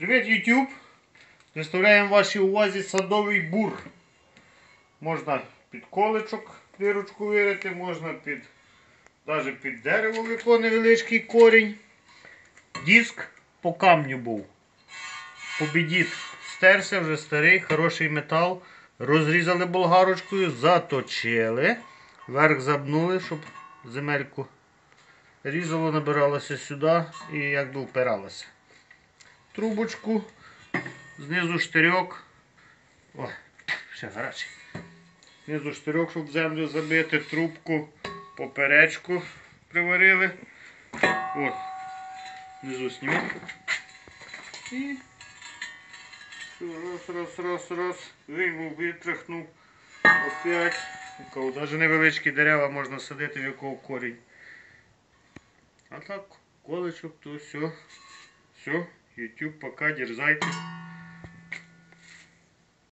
Привіт, YouTube! Представляємо вашій увазі садовий бур. Можна під колечок дирочку вирити, можна під, навіть під дерево в яко невеличкий корінь. Диск по камню був. Побідіт стерся, вже старий, хороший метал. Розрізали болгарочкою, заточили. Верх забнули, щоб земельку різало, набиралося сюди і якби впиралося. Трубочку, знизу штирьок. О, ще гарячий. Знизу штирьок, щоб землю забити, трубку, поперечку приварили. От. Внизу сніму. І все, раз, раз, раз, раз. Вийму, витряхнув. Опять. Навіть невеличкі дерева можна садити, в якого корінь. А так, колечок, то все. Все, YouTube, пока, дерзайте.